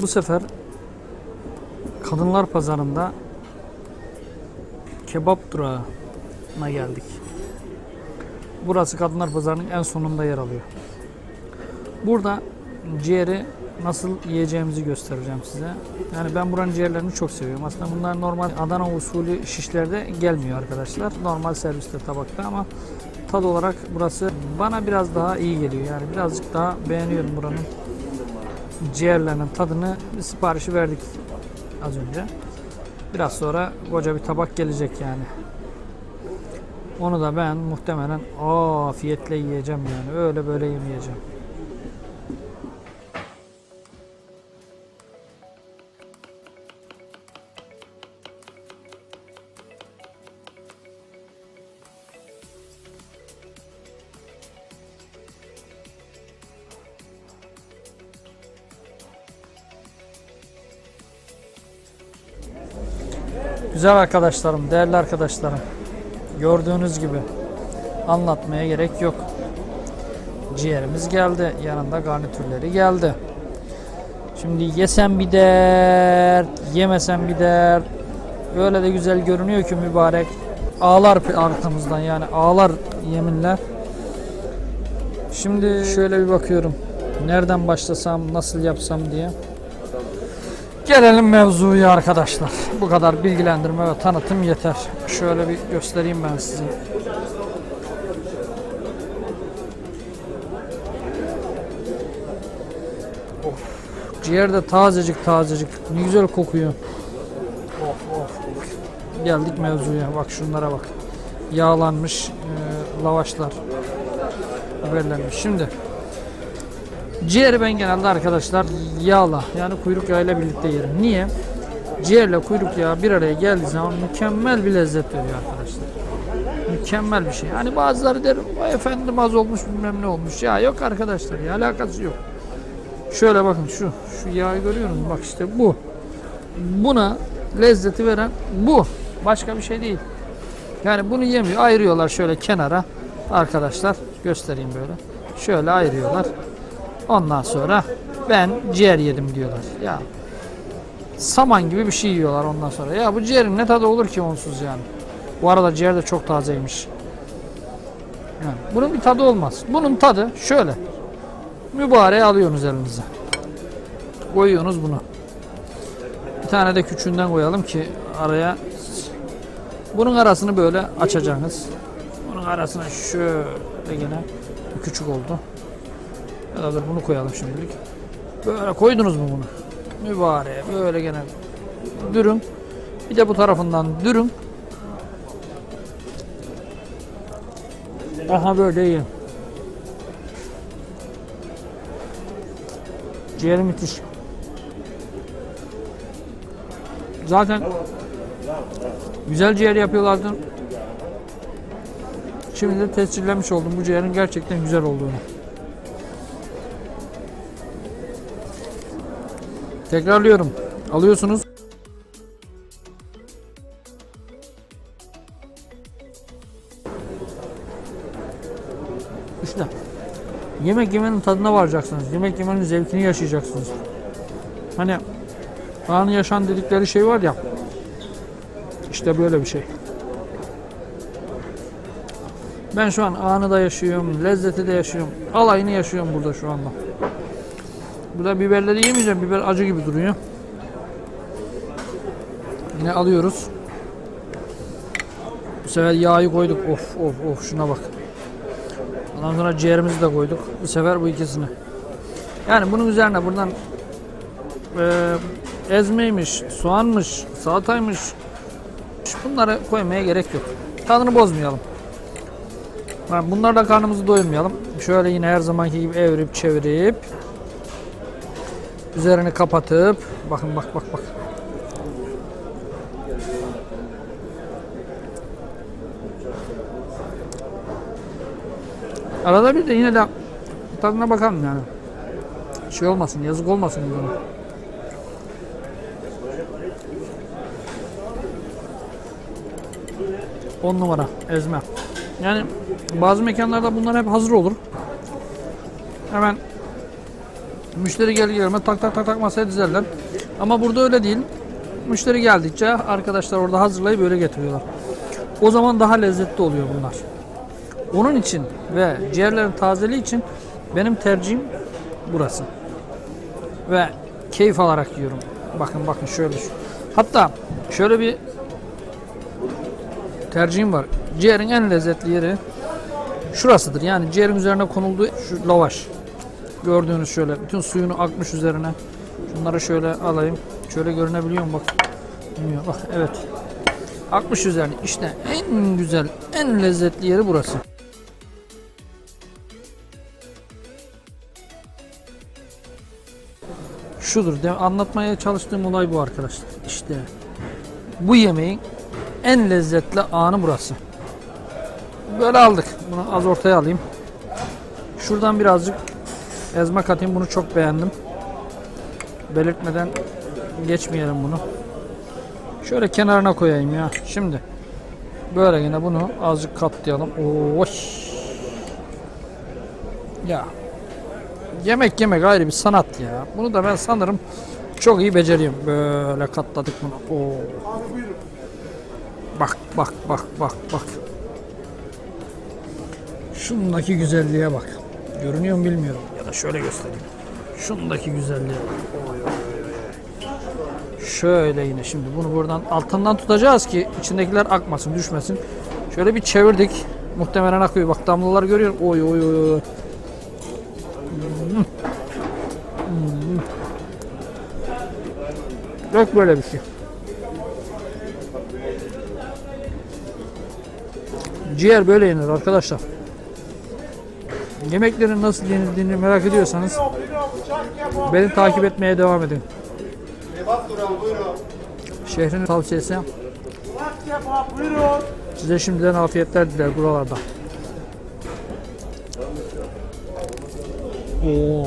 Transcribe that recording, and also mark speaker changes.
Speaker 1: Bu sefer Kadınlar Pazarı'nda kebap durağına geldik. Burası Kadınlar Pazarı'nın en sonunda yer alıyor. Burada ciğeri nasıl yiyeceğimizi göstereceğim size. Yani ben buranın ciğerlerini çok seviyorum. Aslında bunlar normal Adana usulü şişlerde gelmiyor arkadaşlar. Normal serviste tabakta ama tad olarak burası bana biraz daha iyi geliyor. Yani birazcık daha beğeniyorum buranın ciğerlerinin tadını siparişi verdik az önce. Biraz sonra koca bir tabak gelecek yani. Onu da ben muhtemelen afiyetle yiyeceğim yani. Öyle böyle yemeyeceğim. Güzel arkadaşlarım, değerli arkadaşlarım. Gördüğünüz gibi anlatmaya gerek yok. Ciğerimiz geldi. Yanında garnitürleri geldi. Şimdi yesem bir dert, yemesem bir dert. Öyle de güzel görünüyor ki mübarek. Ağlar arkamızdan yani ağlar yeminler. Şimdi şöyle bir bakıyorum. Nereden başlasam, nasıl yapsam diye. Gelelim mevzuya arkadaşlar. Bu kadar bilgilendirme ve tanıtım yeter. Şöyle bir göstereyim ben size. Of. Ciğer de tazecik tazecik. Ne güzel kokuyor. Of of. Geldik mevzuya. Bak şunlara bak. Yağlanmış e, lavaşlar. Biberlenmiş. Şimdi Ciğeri ben genelde arkadaşlar yağla yani kuyruk yağıyla birlikte yerim. Niye? Ciğerle kuyruk yağı bir araya geldiği zaman mükemmel bir lezzet veriyor arkadaşlar. Mükemmel bir şey. Hani bazıları der "Vay efendim az olmuş bilmem ne olmuş. Ya yok arkadaşlar ya alakası yok. Şöyle bakın şu şu yağı görüyor? Bak işte bu. Buna lezzeti veren bu. Başka bir şey değil. Yani bunu yemiyor. Ayırıyorlar şöyle kenara. Arkadaşlar göstereyim böyle. Şöyle ayırıyorlar. Ondan sonra ben ciğer yedim diyorlar. Ya saman gibi bir şey yiyorlar ondan sonra. Ya bu ciğerin ne tadı olur ki onsuz yani. Bu arada ciğer de çok tazeymiş. Yani bunun bir tadı olmaz. Bunun tadı şöyle. Mübareği alıyorsunuz elinize. Koyuyorsunuz bunu. Bir tane de küçüğünden koyalım ki araya bunun arasını böyle açacaksınız. Bunun arasına şöyle gene küçük oldu. Ya dur bunu koyalım şimdilik. Böyle koydunuz mu bunu? Mübarek böyle gene dürüm. Bir de bu tarafından dürüm. Aha böyle iyi. Ciğeri müthiş. Zaten güzel ciğer yapıyorlardı. Şimdi de tescillemiş oldum bu ciğerin gerçekten güzel olduğunu. Tekrarlıyorum. Alıyorsunuz. İşte yemek yemenin tadına varacaksınız. Yemek yemenin zevkini yaşayacaksınız. Hani anı yaşan dedikleri şey var ya. İşte böyle bir şey. Ben şu an anı da yaşıyorum, lezzeti de yaşıyorum. Alayını yaşıyorum burada şu anda. Burada biberleri yemeyeceğim. Biber acı gibi duruyor. Yine alıyoruz. Bu sefer yağı koyduk. Of of of şuna bak. Ondan sonra ciğerimizi de koyduk. Bu sefer bu ikisini. Yani bunun üzerine buradan e, ezmeymiş, soğanmış, salataymış bunları koymaya gerek yok. Tadını bozmayalım. Yani bunlarla karnımızı doyurmayalım. Şöyle yine her zamanki gibi evirip çevirip Üzerini kapatıp bakın bak bak bak. Arada bir de yine de tadına bakalım yani. Şey olmasın, yazık olmasın bunlara. On numara ezme. Yani bazı mekanlarda bunlar hep hazır olur. Hemen Müşteri gelir gelmez tak tak tak tak masaya dizerler. Ama burada öyle değil. Müşteri geldikçe arkadaşlar orada hazırlayıp öyle getiriyorlar. O zaman daha lezzetli oluyor bunlar. Onun için ve ciğerlerin tazeliği için benim tercihim burası. Ve keyif alarak yiyorum. Bakın bakın şöyle. Hatta şöyle bir tercihim var. Ciğerin en lezzetli yeri şurasıdır. Yani ciğerin üzerine konulduğu şu lavaş. Gördüğünüz şöyle bütün suyunu akmış üzerine. Şunları şöyle alayım. Şöyle görünebiliyor mu bak. Bilmiyorum. Bak evet. Akmış üzerine. İşte en güzel, en lezzetli yeri burası. Şudur. Anlatmaya çalıştığım olay bu arkadaşlar. İşte bu yemeğin en lezzetli anı burası. Böyle aldık. Bunu az ortaya alayım. Şuradan birazcık ezme katayım. Bunu çok beğendim. Belirtmeden geçmeyelim bunu. Şöyle kenarına koyayım ya. Şimdi böyle yine bunu azıcık katlayalım. Oy. Ya. Yemek yemek ayrı bir sanat ya. Bunu da ben sanırım çok iyi beceriyorum. Böyle katladık bunu. Oo. Bak bak bak bak bak. Şundaki güzelliğe bak. Görünüyor mu bilmiyorum. Da şöyle göstereyim. Şundaki oy. Şöyle yine şimdi bunu buradan altından tutacağız ki içindekiler akmasın, düşmesin. Şöyle bir çevirdik. Muhtemelen akıyor. Bak damlalar görüyorum. Oy oy oy oy. Hmm. Yok böyle bir şey. Ciğer böyle yenir arkadaşlar. Yemeklerin nasıl yenildiğini merak ediyorsanız beni takip etmeye devam edin. Şehrin tavsiyesi size şimdiden afiyetler diler buralarda. Oo.